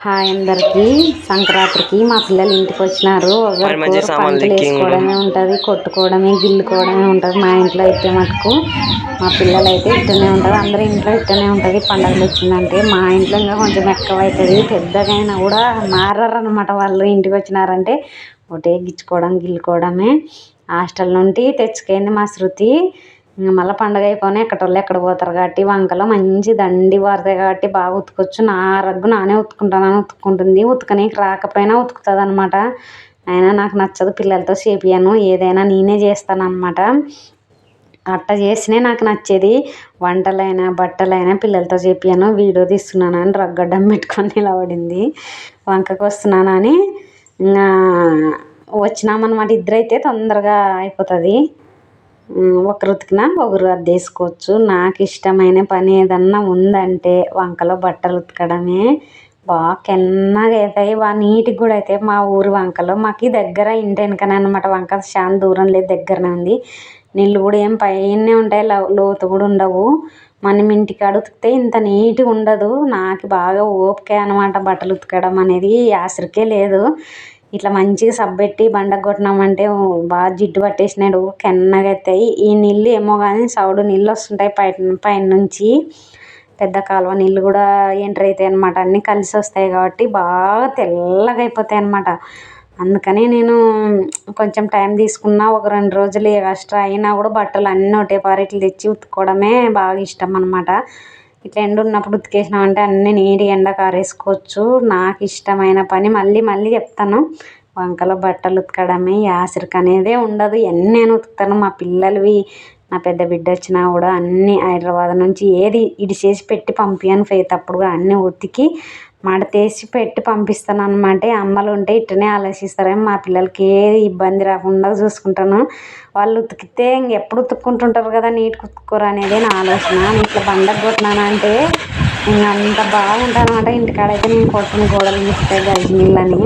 Hi అందరికి. సంక్రాంతికి మా పిల్లలు ఇంటికి వచ్చినారు. పంటలు వేసుకోవడమే ఉంటుంది కొట్టుకోవడమే గిల్లుకోవడమే ఉంటుంది మా ఇంట్లో అయితే మటుకు. మా పిల్లలు అయితే ఇట్టనే ఉంటుంది అందరి ఇంట్లో ఇట్టనే ఉంటుంది. పండుగలు వచ్చిందంటే మా ఇంట్లో ఇంకా కొంచెం ఎక్కువ అవుతుంది పెద్దగా అయినా కూడా మారరు అనమాట వాళ్ళు ఇంటికి వచ్చినారంటే. ఒకటే గిచ్చుకోవడం గిల్లుకోవడమే. హాస్టల్ నుండి తెచ్చుకుంది మా శృతి. మళ్ళీ పండగ అయిపోయినా ఎక్కడోళ్ళు ఎక్కడ పోతారు కాబట్టి వంకలో మంచి దండి పడతాయి కాబట్టి బాగా ఉతుకొచ్చు. నా రగ్గు నానే ఉతుక్కుంటానని ఉతుక్కుంటుంది. ఉతకనీకి రాకపోయినా ఉతుకుతుంది అనమాట అయినా నాకు నచ్చదు పిల్లలతో చేపియను ఏదైనా నేనే చేస్తాను అనమాట అట్ట చేసినే నాకు నచ్చేది. వంటలైనా బట్టలైనా పిల్లలతో చెప్పాను వీడియో తీస్తున్నానని రగ్గడ్డం పెట్టుకొని నిలబడింది వంకకు వస్తున్నానని ఇంకా వచ్చినామన్నమాట. ఇద్దరైతే తొందరగా అయిపోతుంది. ఒకరు ఉతికినా ఒకరు అద్దేసుకోవచ్చు నాకు ఇష్టమైన పని ఏదన్నా ఉందంటే వంకలో బట్టలు ఉతకడమే. బాగా కెన్నగా అవుతాయి బాగా నీట్గా కూడా అవుతాయి మా ఊరి వంకలో మాకు దగ్గర ఇంటి వెనకనే అనమాట వంక. చాలా దూరం లేదు దగ్గరనే ఉంది. నీళ్ళు కూడా ఏం పైనే ఉంటాయి లోతు కూడా ఉండవు. మనం ఇంటికాడ ఉతికితే ఇంత నీట్గా ఉండదు. నాకు బాగా ఓపిక అనమాట బట్టలు ఉతకడం అనేది. ఆసరికే లేదు. ఇట్లా మంచిగా సబ్బెట్టి బండకు కొట్టినామంటే బాగా జిడ్డు పట్టేసినాడు. కెన్నగా అవుతాయి ఈ నీళ్ళు ఏమో కానీ సౌడు నీళ్ళు వస్తుంటాయి పై పైన నుంచి పెద్ద కాలువ నీళ్ళు కూడా ఎంటర్ అవుతాయి అనమాట అన్నీ కలిసి వస్తాయి కాబట్టి బాగా తెల్లగా అయిపోతాయి అనమాట అందుకని నేను కొంచెం టైం తీసుకున్నా ఒక రెండు రోజులు ఎక్స్ట్రా అయినా కూడా బట్టలు అన్నీ ఒకటే పారి తెచ్చి ఉతుక్కోవడమే బాగా ఇష్టం అనమాట ఇట్లా ఎండ ఉన్నప్పుడు ఉతికేసినామంటే అన్నీ నీట్గా ఎండకు ఆరేసుకోవచ్చు నాకు ఇష్టమైన పని మళ్ళీ మళ్ళీ చెప్తాను. వంకలో బట్టలు ఉతకడమే యాసరికి అనేదే ఉండదు. ఎన్ని నేను ఉతుకుతాను. మా పిల్లలవి నా పెద్ద బిడ్డ వచ్చినా కూడా అన్నీ హైదరాబాద్ నుంచి ఏది ఇడిచేసి పెట్టి పంపించను పోయేటప్పుడు కూడా అన్నీ ఉతికి మడతేసి పెట్టి పంపిస్తాను అనమాట అమ్మలు ఉంటే ఇట్టనే ఆలోచిస్తారేమో మా పిల్లలకి ఏది ఇబ్బంది రాకుండా చూసుకుంటాను. వాళ్ళు ఉతికితే ఇంకెప్పుడు ఉతుక్కుంటుంటారు కదా నీట్ ఉతుక్కోరు అనేది నా ఆలోచన. నేను ఇట్లా బండకు కొట్టినాను అంటే ఇంకా అంత బాగుంటుంది అనమాట ఇంటికాడ అయితే నేను కొట్టిన గోడలు ఇస్తాయి గలిజి నీళ్ళని.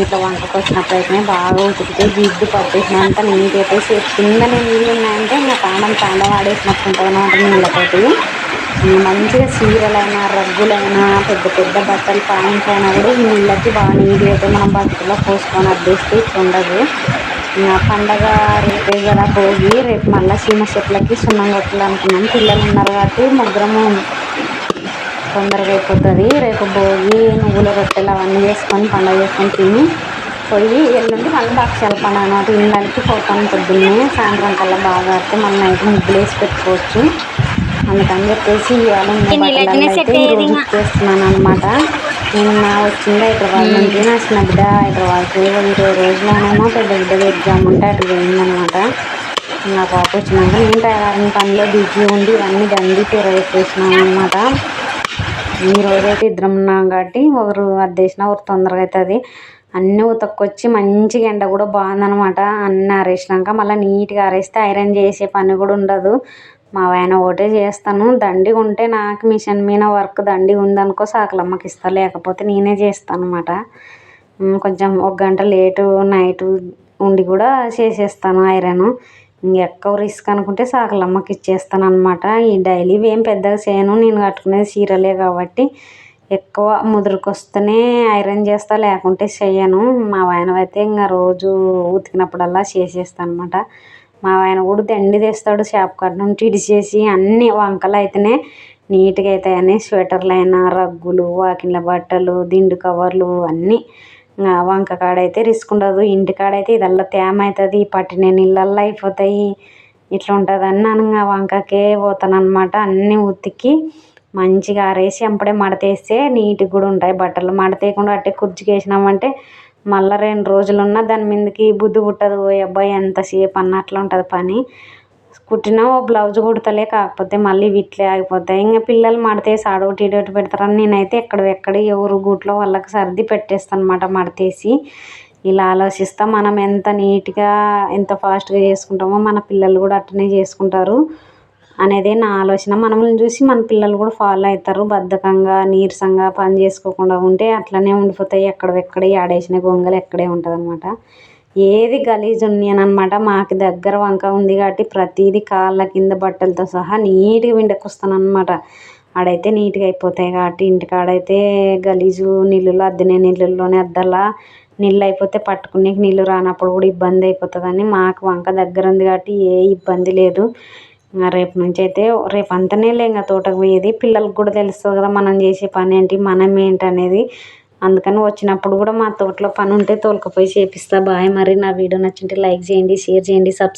ఇట్లా వంటకు వచ్చినప్పుడు అయితే బాగా ఉతికితే జిడ్డు పట్టేసినంత నీట్ అయితే కింద నీళ్ళు ఉన్నాయంటే ఇంకా తాండం తాండం ఆడేసినట్టు ఉంటుంది అనమాట నీళ్ళతోటి. మంచిగా చీరలైనా రగ్గులైనా పెద్ద పెద్ద బట్టలు పాయింట్స్ అయినా కూడా ఈ నీళ్ళకి బాగా నీట్గా అయితే మనం బట్టలో పోసుకొని అడ్డేస్తే ఉండదు పండగ రేపే కదా భోగి రేపు మళ్ళీ సీమ చెట్లకి సున్నం కొట్టాలనుకున్నాం పిల్లలు ఉన్నారు కాబట్టి ముగ్గురము తొందరగా అయిపోతుంది. రేపు భోగి నువ్వుల రొట్టెలు అవన్నీ చేసుకొని పండగ చేసుకొని తిని పోయి ఎల్లుండి మళ్ళీ భక్షాల పని అన్నమాట. ఇళ్ళకి పోతాం పొద్దున్నే. సాయంత్రం కల్లా బాగా ఆడితే మళ్ళీ నైట్ ముగ్గులు వేసి పెట్టుకోవచ్చు. అందుకని చెప్పేసి ఇవాళ చేస్తున్నాను అనమాట నిన్న వచ్చింది హైదరాబాద్ నుంచి నా చిన్న బిడ్డ హైదరాబాద్కి ఇరవై రోజులనేమో పెద్ద బిడ్డ ఎగ్జామ్ ఉంటే అటు పోయిందనమాట నా పాప వచ్చినాక నేను తయారైన పనిలో బిజీ ఉండి ఇవన్నీ దండి తెరవేసేసినాను అనమాట ఈ రోజైతే ఇద్దరం ఉన్నాం కాబట్టి ఒకరు అద్దేసిన ఒకరు తొందరగా అవుతుంది అన్నీ ఉతక్కొచ్చి మంచిగా ఎండ కూడా బాగుందనమాట అన్నీ ఆరేసినాక మళ్ళీ నీట్గా ఆరేస్తే ఐరన్ చేసే పని కూడా ఉండదు. మా ఆయన ఒకటే చేస్తాను. దండి ఉంటే నాకు మిషన్ మీద వర్క్ దండి ఉందనుకో సాకలమ్మకి ఇస్తా. లేకపోతే నేనే చేస్తాను అనమాట కొంచెం ఒక గంట లేటు నైట్ ఉండి కూడా చేసేస్తాను ఐరన్. ఇంకెక్కువ రిస్క్ అనుకుంటే సాకలమ్మకి ఇచ్చేస్తాను అనమాట ఈ డైలీ ఏం పెద్దగా చేయను. నేను కట్టుకునేది చీరలే కాబట్టి ఎక్కువ ముదురుకొస్తేనే ఐరన్ చేస్తా లేకుంటే చేయను. మా ఆయన అయితే ఇంకా రోజు ఉతికినప్పుడల్లా చేసేస్తాను అనమాట మా ఆయన కూడా దండి తీస్తాడు చేప కాడ నుండి ఇడిచేసి వంకలు అయితేనే నీట్గా అవుతాయని స్వెటర్లు అయినా రగ్గులు వాకిన్ల బట్టలు దిండు కవర్లు అన్నీ. వంక కాడ అయితే రిస్క్ ఉండదు. ఇంటికాడ అయితే ఇదల్లా తేమ అవుతుంది పట్టిన నీళ్ళల్లో అయిపోతాయి. ఇట్లా ఉంటుంది అని నేను వంకకే పోతానమాట అనమాట అన్నీ ఉతికి మంచిగా ఆరేసి అప్పుడే మడతేస్తే నీట్గా కూడా ఉంటాయి. బట్టలు మడతేయకుండా అట్టే కుర్చీకి వేసినామంటే మళ్ళీ రెండు రోజులు ఉన్న దాని మీదకి బుద్ధి పుట్టదు ఓ అబ్బాయి ఎంతసేపు అన్నట్లు ఉంటుంది పని. కుట్టినా ఓ బ్లౌజ్ కుడతలే కాకపోతే మళ్ళీ వీటిలే ఆగిపోతాయి. ఇంకా పిల్లలు మడతేసి ఆడోటి ఇడోటి పెడతారని నేనైతే ఎక్కడ ఎక్కడ ఎవరు గూట్లో వాళ్ళకి సర్ది పెట్టేస్తాను అనమాట మడతేసి. ఇలా ఆలోచిస్తా మనం ఎంత నీట్గా ఎంత ఫాస్ట్గా చేసుకుంటామో మన పిల్లలు కూడా అట్టనే చేసుకుంటారు. అనేది నా ఆలోచన. మనల్ని చూసి మన పిల్లలు కూడా ఫాలో అవుతారు బద్ధకంగా నీరసంగా పని చేసుకోకుండా ఉంటే అట్లనే ఉండిపోతాయి. ఎక్కడెక్కడ ఆడేసిన గొంగలు ఎక్కడే ఉంటుంది అనమాట ఏది గలీజ్ ఉన్నాయని అనమాట మాకు దగ్గర వంక ఉంది కాబట్టి ప్రతిదీ కాళ్ళ కింద బట్టలతో సహా నీట్గా విండకొస్తాను అనమాట ఆడైతే నీట్గా అయిపోతాయి కాబట్టి ఇంటికాడైతే గలీజు నీళ్ళలో అద్దనే నీళ్ళల్లోనే అద్దలా నీళ్ళు అయిపోతే పట్టుకునేకి నీళ్ళు రానప్పుడు కూడా ఇబ్బంది అయిపోతుందని మాకు వంక దగ్గర ఉంది కాబట్టి ఏ ఇబ్బంది లేదు. రేపు నుంచి అయితే రేపు అంతనేలే ఇంకా తోటకు పోయేది. పిల్లలకు కూడా తెలుస్తుంది కదా మనం చేసే పని ఏంటి మనం ఏంటి అనేది. అందుకని వచ్చినప్పుడు కూడా మా తోటలో పని ఉంటే తోలుకపోయి చేపిస్తా. బాయ్ మరి నా వీడియో నచ్చింటే లైక్ చేయండి షేర్ చేయండి సబ్స్క్రైబ్